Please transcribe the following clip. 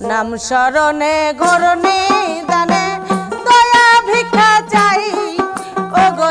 নাম শরণে ঘর দানে দয়া ভিক্ষা চাই। ও গো